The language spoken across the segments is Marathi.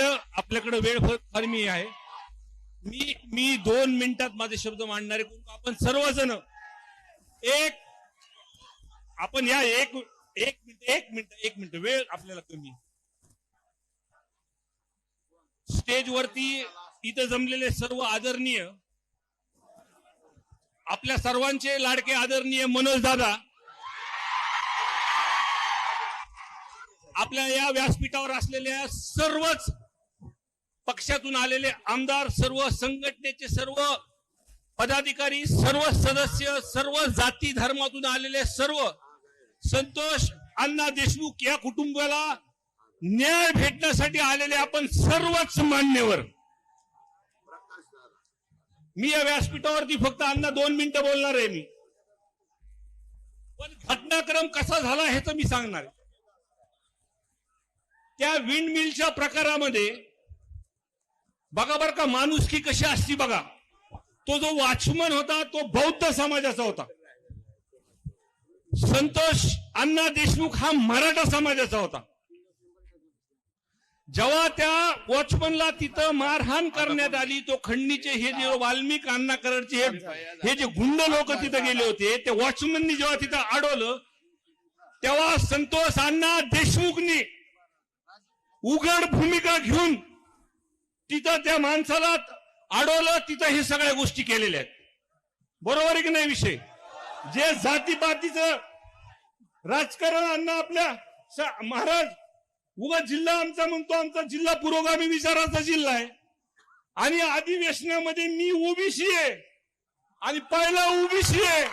आपल्याकडं आपल्याकडं वेळ फार मी आहे. मी मी दोन मिनिटात माझे शब्द मांडणारे आपण सर्वजण एक आपण या एक एक मिनिट एक मिनिट एक मिनिट वेळ आपल्याला कमी. स्टेजवरती इथं जमलेले सर्व आदरणीय आपल्या सर्वांचे लाडके आदरणीय मनोज दादा आपल्या या व्यासपीठावर असलेल्या सर्वच पक्षातून आलेले आमदार सर्व संघटनेचे सर्व पदाधिकारी सर्व सदस्य सर्व जाती धर्मातून आलेले सर्व संतोष अण्णा देशमुख या कुटुंबाला न्याय भेटण्यासाठी आलेले आपण सर्वच मान्यवर. मी या व्यासपीठावरती फक्त अण्णा दोन मिनिटं बोलणार आहे मी. पण घटनाक्रम कसा झाला ह्याच मी सांगणार त्या विंड मिलच्या प्रकारामध्ये बघा बरं का माणुसकी कशी असती बघा. तो जो वॉचमन होता तो बौद्ध समाजाचा होता. संतोष अण्णा देशमुख हा मराठा समाजाचा होता. जेव्हा त्या वॉचमनला तिथं मारहाण करण्यात आली तो खंडणीचे हे जे वाल्मिक अण्णा करडचे हे जे गुंड लोक तिथं गेले होते ते वॉचमननी जेव्हा तिथं अडवलं तेव्हा संतोष अण्णा देशमुखनी उघड भूमिका घेऊन तिथं त्या माणसाला अडवलं तिथं हे सगळ्या गोष्टी केलेल्या आहेत. बरोबर आहे की नाही विषय? जे जातीपातीचं राजकारण आपल्या महाराज उगा जिल्हा आमचा म्हणतो आमचा जिल्हा पुरोगामी विचाराचा जिल्हा आहे. आणि अधिवेशनामध्ये मी ओबीसी आहे. आणि पहिला ओबीसी आहे.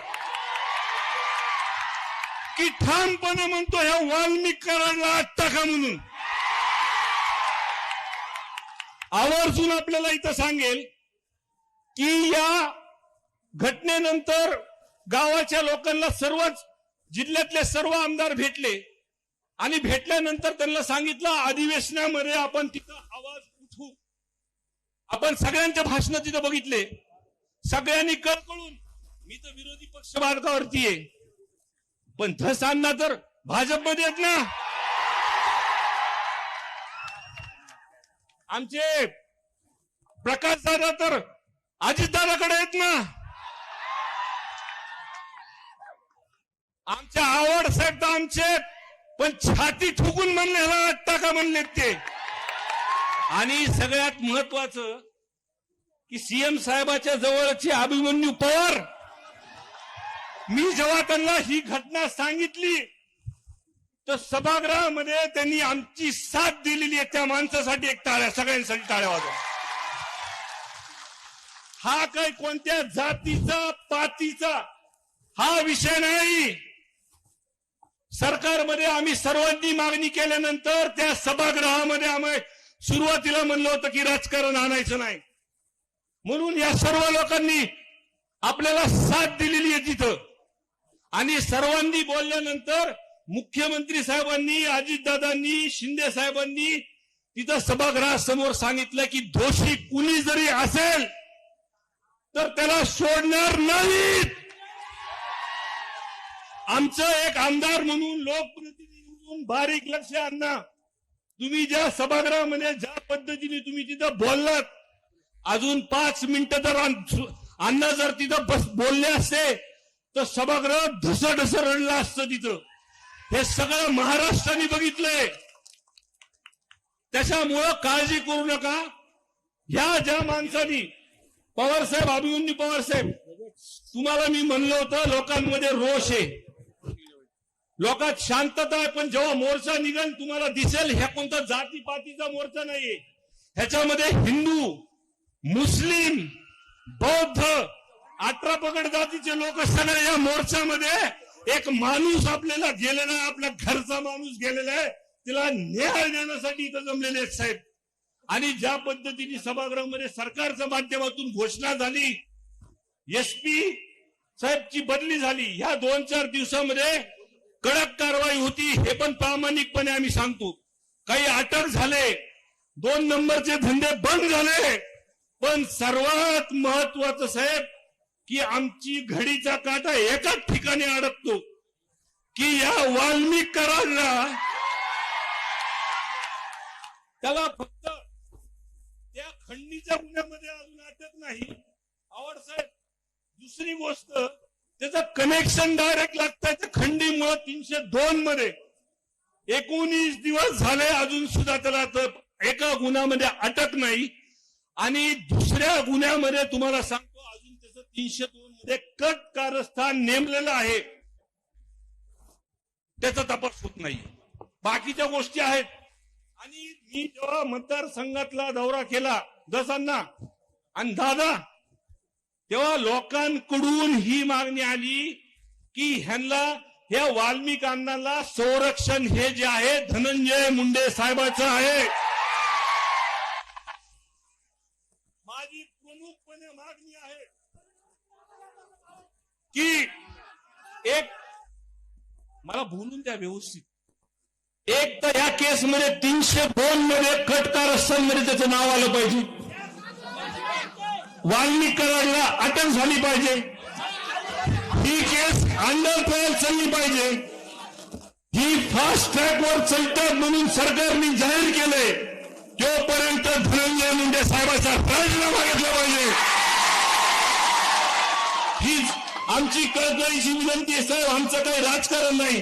की ठामपणे म्हणतो ह्या वाल्मिक कराडला आत्ता का म्हणून? आवर्जून आपल्याला इथं सांगेल की या घटनेनंतर गावाच्या लोकांना सर्वच जिल्ह्यातले सर्व आमदार भेटले. आणि भेटल्यानंतर त्यांना सांगितलं अधिवेशनामध्ये आपण तिथं आवाज उठवू आपण सगळ्यांचे भाषण तिथं बघितले. सगळ्यांनी कळकळून मी तर विरोधी पक्ष मार्गावरती आहे. पण धसांना तर भाजपमध्ये आहेत ना. आमचे प्रकाश दादा तर अजितदादाकडे आहेत ना. आमच्या आवड साहेब तर आमचे पण छाती ठुकून म्हणले ह्याला का म्हणले ते? आणि सगळ्यात महत्वाचं की सीएम साहेबाच्या जवळची अभिमन्यू पवार मी जेव्हा त्यांना ही घटना सांगितली तर सभागृहामध्ये त्यांनी आमची साथ दिलेली आहे त्या माणसासाठी एक टाळ्या सगळ्यांसाठी टाळ्या वाजवा. हा काही कोणत्या जातीचा पातीचा हा विषय नाही. सरकारमध्ये आम्ही सर्वांनी मागणी केल्यानंतर त्या सभागृहामध्ये आम्ही सुरुवातीला म्हणलं होतं की राजकारण आणायचं नाही. म्हणून या सर्व लोकांनी आपल्याला साथ दिलेली आहे तिथं. आणि सर्वांनी बोलल्यानंतर मुख्यमंत्री साहेबांनी अजितदादांनी शिंदे साहेबांनी तिथं सभागृहासमोर सांगितलं की दोषी कुणी जरी असेल तर त्याला सोडणार नाहीत. आमचं एक आमदार म्हणून लोकप्रतिनिधी म्हणून बारीक लक्ष आणा. तुम्ही ज्या सभागृहामध्ये ज्या पद्धतीने तुम्ही तिथं बोललात अजून पाच मिनिटं जर अण्णा जर तिथं बस बोलले असते तर सभागृह ढसडसर रडलं असतं तिथं. हे सगळं महाराष्ट्राने बघितलंय. त्याच्यामुळं काळजी करू नका. ह्या ज्या माणसानी पवार साहेब अभिमन्यू पवार साहेब तुम्हाला मी म्हणलं होतं लोकांमध्ये रोष आहे. लोकात शांतता आहे पण जेव्हा मोर्चा निघेल तुम्हाला दिसेल ह्या कोणता जाती पातीचा मोर्चा नाहीये. ह्याच्यामध्ये हिंदू मुस्लिम बौद्ध अठरा पगड जातीचे लोक सगळे या मोर्चामध्ये एक माणूस आपल्याला गेलेला आपला घरचा माणूस गेलेला आहे तिला न्याय देण्यासाठी इथं जमलेले आहेत साहेब. आणि ज्या पद्धतीने सभागृहामध्ये सरकारच्या माध्यमातून घोषणा झाली एसपी साहेबची बदली झाली ह्या दोन चार दिवसामध्ये कडक कारवाई होती हे पण प्रामाणिकपणे आम्ही सांगतो. काही अटक झाले दोन नंबरचे धंदे बंद झाले पण सर्वात महत्वाचं साहेब की आमची घडीचा काटा एकाच ठिकाणी अडकतो की या वाल्मिक कराडला त्याला फक्त त्या खंडीच्या गुन्ह्यामध्ये अजून अटक नाही. आवड साहेब दुसरी गोष्ट त्याचं कनेक्शन डायरेक्ट लागतं खंडीमुळे तीनशे दोन मध्ये. एकोणीस दिवस झाले अजून सुद्धा त्याला तर एका गुन्ह्यामध्ये अटक नाही. आणि दुसऱ्या गुन्ह्यामध्ये तुम्हाला सांग तीनशे दोन मध्ये कट कारस्थान नेमलेलं आहे. त्याचा तपास होत नाही. बाकीच्या गोष्टी आहेत. आणि मी जेव्हा मतदारसंघातला दौरा केला दसांना आणि दादा तेव्हा लोकांकडून ही मागणी आली की ह्यांना ह्या वाल्मिकांना संरक्षण हे जे आहे धनंजय मुंडे साहेबाचं आहे माझी प्रमुखपणे मागणी आहे की एक मला बोलून द्या व्यवस्थित. एक तर या केसमध्ये तीनशे दोन मध्ये खटकारमध्ये त्याचं नाव आलं पाहिजे. वाल्मिक कराडला अटक झाली पाहिजे. ही केस अंडर ट्रायल चालली पाहिजे. ही फास्ट ट्रॅकवर चलतात म्हणून सरकारने जाहीर केलंय. तोपर्यंत धनंजय मुंडे साहेबाचा राजीनामा घेतला पाहिजे. हीच आमची कळकळीची विनंती आहे साहेब आमचं काही राजकारण नाही.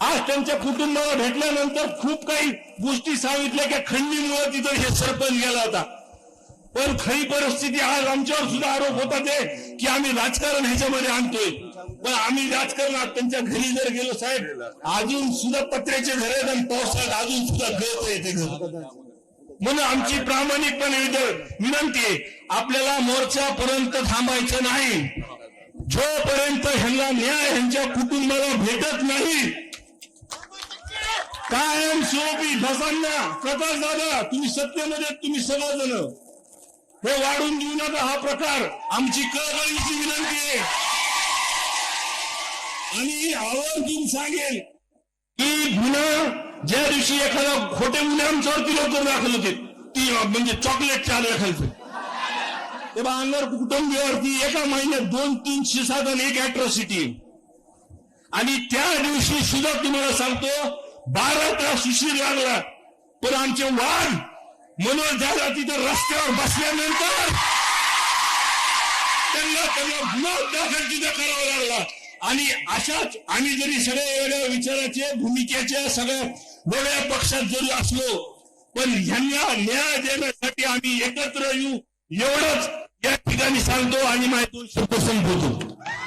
आज त्यांच्या कुटुंबाला भेटल्यानंतर खूप काही गोष्टी सांगितल्या की खंडीमुळे तिथं हे सरपंच गेला होता. पण खरी परिस्थिती आज आमच्यावर सुद्धा आरोप होता ते की आम्ही राजकारण ह्याच्यामध्ये आणतोय. पण आम्ही राजकारणात त्यांच्या घरी जर गेलो साहेब अजून सुद्धा पत्र्याचे घर आहेत आणि पावसाळ्यात अजून सुद्धा गळत आहे ते घर. म्हणून आमची प्रामाणिकपणे विनंती आहे आपल्याला मोर्चापर्यंत थांबायचं नाही. जोपर्यंत ह्यांना न्याय ह्यांच्या कुटुंबाला भेटत नाही कायम स्वरूपी ढसांना प्रकाश दादा तुम्ही सत्तेमध्ये तुम्ही सर्वजण. हे वाढून देऊ नका हा प्रकार आमची कळकळीची विनंती आहे. आणि आवर्जून सांगेल की गुन्हा ज्या दिवशी एखादा खोटे गुन्हे आमच्यावरती लवकर दाखल होते ती म्हणजे चॉकलेट चालू एखादं तेव्हा अंगार कुटुंबियावरती एका महिन्यात दोन तीन सात आणि एक अॅट्रॉसिटी आणि त्या दिवशी सुद्धा तुम्हाला सांगतो बारा तास उशीर लागला. पण आमचे वाघ मनोज झाला तिथं रस्त्यावर बसल्यानंतर त्यांना त्यांना गुन्हा दाखल तिथं करावा लागला. आणि अशाच आम्ही जरी सगळ्या वेगळ्या विचाराचे भूमिकेच्या सगळ्या वेगळ्या पक्षात जरी असलो पण ह्यांना न्याय देण्यासाठी आम्ही एकत्र येऊ एवढंच या ठिकाणी सांगतो आणि माझे दोन शब्द संपवतो